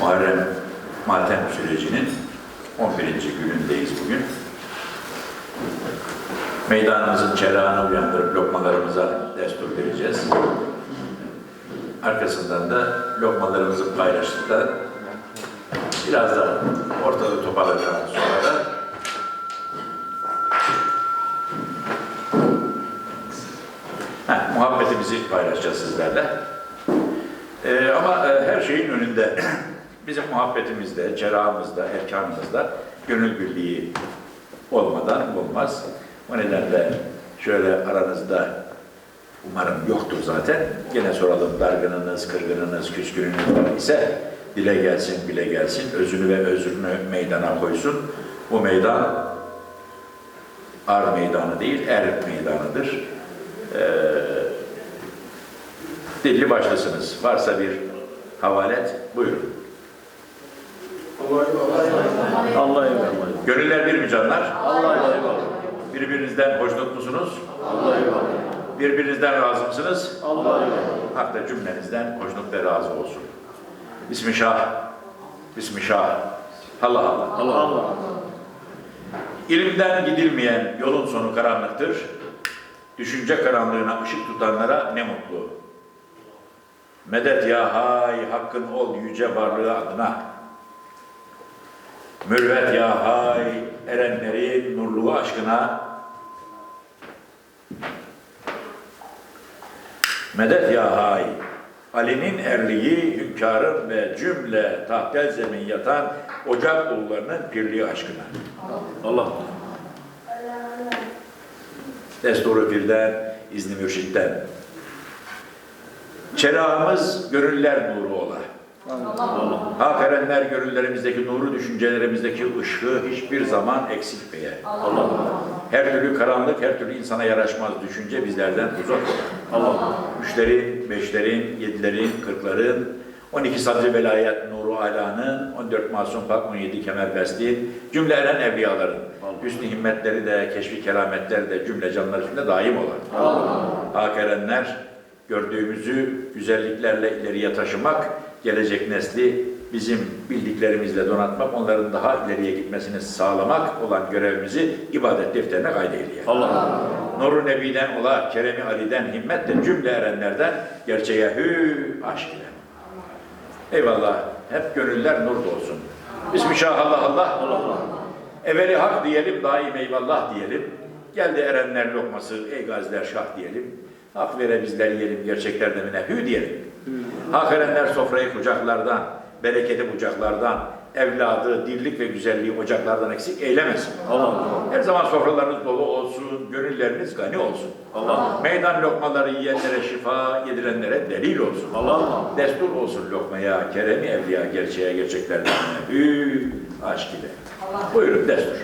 Muharrem matem sürecinin 11. günündeyiz bugün. Meydanımızın çerağını uyandırıp lokmalarımıza destur vereceğiz. Arkasından da lokmalarımızı paylaştık da biraz da ortalığı toparlayacağımız sonra da Heh, muhabbetimizi paylaşacağız sizlerle. Ee, ama e, her şeyin önünde bizim muhabbetimizde, cerrahımızda, erkanımızda gönül birliği olmadan olmaz. O nedenle şöyle aranızda umarım yoktur zaten. Gene soralım dargınınız, kırgınınız, küskününüz var ise dile gelsin, bile gelsin, özünü ve özrünü meydana koysun. Bu meydan ar meydanı değil, er meydanıdır. Ee, dilli başlasınız. Varsa bir havalet, buyurun. Allah'a eyvallah. Gönüller bir mi canlar? Allah'a eyvallah. Birbirinizden hoşnut musunuz? Allah'a eyvallah. Birbirinizden razı mısınız? Allah'a eyvallah. Hak da cümlenizden hoşnut ve razı olsun. Bismillah, Bismillah, Allah Allah. Allah Allah. İlimden gidilmeyen yolun sonu karanlıktır. Düşünce karanlığına ışık tutanlara ne mutlu. Medet ya hay, hakkın ol yüce varlığı adına. Mürvet ya hay, erenlerin nurluğu aşkına. Medet ya hay, Ali'nin erliği, hünkârın ve cümle tahtel zemin yatan ocak oğullarının birliği aşkına. Allah. Desturu Pir'den, izni mürşitten. Çerağımız gönüller nuru ola. Allah. Hak erenler gönüllerimizdeki nuru, düşüncelerimizdeki ışığı hiçbir zaman eksiltmeye. Allah. Her türlü karanlık, her türlü insana yaraşmaz düşünce bizlerden uzak. Allah. Üçlerin, beşlerin, yedilerin, kırkların, 12 sadri velayet nuru alanın, 14 masum pak, 17 kemer besli, cümle eren evliyaların, hüsnü himmetleri de, keşfi kerametleri de cümle canlar üstünde daim olan. Hak erenler, gördüğümüzü güzelliklerle ileriye taşımak, gelecek nesli bizim bildiklerimizle donatmak, onların daha ileriye gitmesini sağlamak olan görevimizi ibadet defterine kaydeyleyelim. Allah. Nuru Nebi'den ola, Keremi Ali'den, himmet de cümle erenlerden gerçeğe hü aşk ile. Eyvallah. Hep gönüller nur olsun. Bismillah Allah Allah. Allah. Evveli hak diyelim, daim eyvallah diyelim. Geldi erenler lokması, ey gaziler şah diyelim. Hak vere bizler yiyelim, gerçekler demine hü diyelim. Hak erenler sofrayı kucaklardan, bereketi bucaklardan, evladı, dirlik ve güzelliği ocaklardan eksik eylemesin. Allah. Her zaman sofralarınız dolu olsun, gönülleriniz gani olsun. Allah. Meydan lokmaları yiyenlere şifa, yedirenlere delil olsun. Allah. Destur olsun lokmaya, keremi evliya gerçeğe gerçeklerden. Hü aşk ile. Buyurun destur.